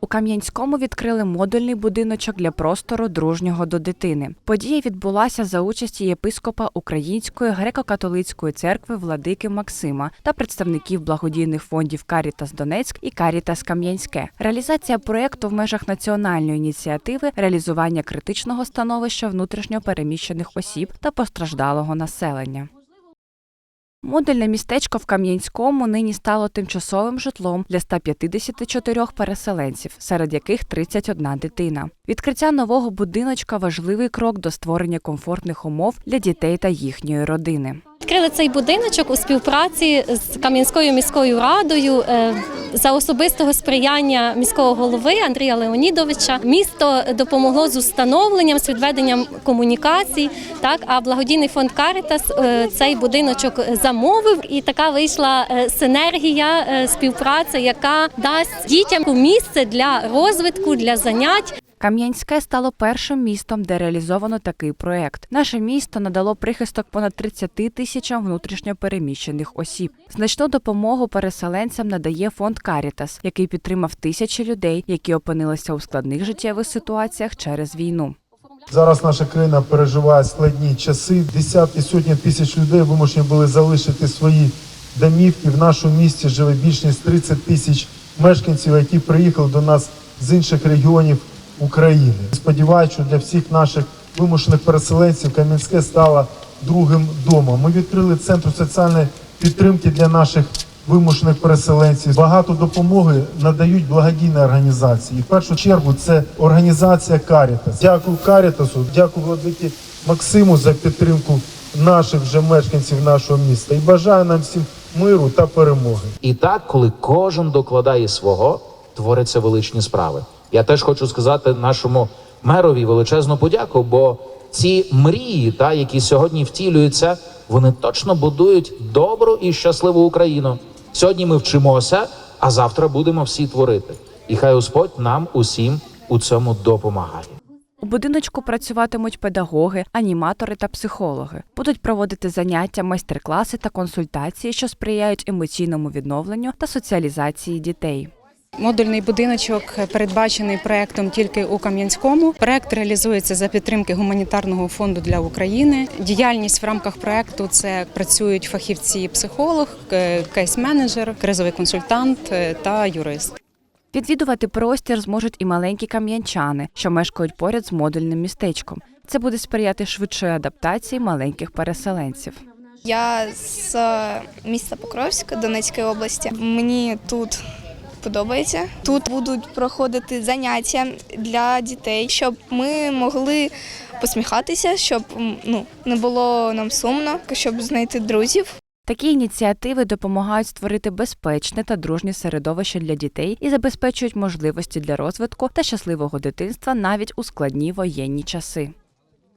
У Кам'янському відкрили модульний будиночок для простору дружнього до дитини. Подія відбулася за участі єпископа Української греко-католицької церкви владики Максима та представників благодійних фондів Карітас Донецьк і Карітас Кам'янське. Реалізація проєкту в межах національної ініціативи реалізування критичного становища внутрішньо переміщених осіб та постраждалого населення. Модульне містечко в Кам'янському нині стало тимчасовим житлом для 154 переселенців, серед яких 31 дитина. Відкриття нового будиночка важливий крок до створення комфортних умов для дітей та їхньої родини. Відкрили цей будиночок у співпраці з Кам'янською міською радою е, за особистого сприяння міського голови Андрія Леонідовича. Місто допомогло з установленням, з відведенням комунікацій. Так, а благодійний фонд Карітас е, цей будиночок замовив, і така вийшла е, синергія, е, співпраця, яка дасть дітям місце для розвитку, для занять. Кам'янське стало першим містом, де реалізовано такий проект. Наше місто надало прихисток понад 30 тисячам внутрішньо переміщених осіб. Значну допомогу переселенцям надає фонд Карітас, який підтримав тисячі людей, які опинилися у складних життєвих ситуаціях через війну. Зараз наша країна переживає складні часи. Десятки сотні тисяч людей вимушені були залишити свої домівки. В нашому місті живе більш ніж 30 тисяч мешканців, які приїхали до нас з інших регіонів України. Сподіваюся, що для всіх наших вимушених переселенців Кам'янське стало другим домом. Ми відкрили центр соціальної підтримки для наших вимушених переселенців. Багато допомоги надають благодійні організації. І в першу чергу це організація Карітас. Дякую Карітасу, дякую владикі Максиму за підтримку наших вже мешканців нашого міста. І бажаю нам всім миру та перемоги. І так, коли кожен докладає свого, творяться величні справи. Я теж хочу сказати нашому мерові величезну подяку, бо ці мрії, та які сьогодні втілюються, вони точно будують добру і щасливу Україну. Сьогодні ми вчимося, а завтра будемо всі творити. І хай Господь нам усім у цьому допомагає. У будиночку працюватимуть педагоги, аніматори та психологи. Будуть проводити заняття, майстер-класи та консультації, що сприяють емоційному відновленню та соціалізації дітей. Модульний будиночок передбачений проектом тільки у Кам'янському. Проект реалізується за підтримки гуманітарного фонду для України. Діяльність в рамках проекту це працюють фахівці, психолог, е, кейс-менеджер, кризовий консультант е, та юрист. Відвідувати простір зможуть і маленькі кам'янчани, що мешкають поряд з модульним містечком. Це буде сприяти швидшої адаптації маленьких переселенців. Я з е, міста Покровська Донецької області. Мені тут подобається. Тут будуть проходити заняття для дітей, щоб ми могли посміхатися, щоб ну не було нам сумно, щоб знайти друзів. Такі ініціативи допомагають створити безпечне та дружнє середовище для дітей і забезпечують можливості для розвитку та щасливого дитинства навіть у складні воєнні часи.